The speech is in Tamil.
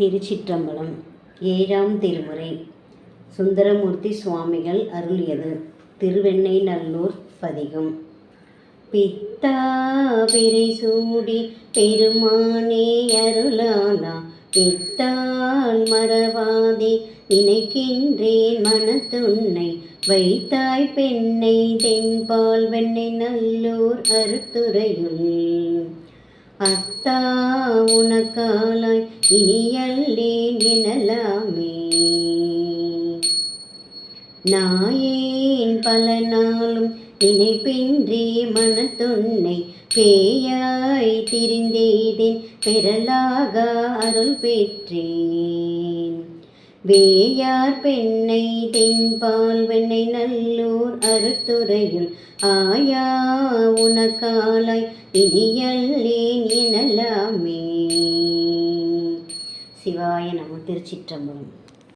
திருச்சிற்றம்பலம். ஏழாம் திருமுறை. சுந்தரமூர்த்தி சுவாமிகள் அருளியது. திருவெண்ணை நல்லூர் பதிகம். பித்தா பிறை சூடி பெருமானே அருளாலா பித்தால் மறவாதே நினைக்கின்றேன் மனத்துன்னை. வைத்தாய் பெண்ணை தென்பால் வெண்ணை நல்லூர் அருத்துறையுள். அத்தா உனக்காலாய் இனியல்லேன் எனலாமே நாயேன் பல நாளும் நினைப்பின்றி மனத்துன்னை பேயாய் திரிந்தேதேன் பெறலாக அருள் பெற்றேன். வேயார் பெண்ணை தென்பால் வெண்ணை நல்லூர் அறுத்துறையுள் ஆயா உனக்காலாய் இனியல்லேன் எனலாமே. சிவாய நம திருச்சிற்றம்பலம்.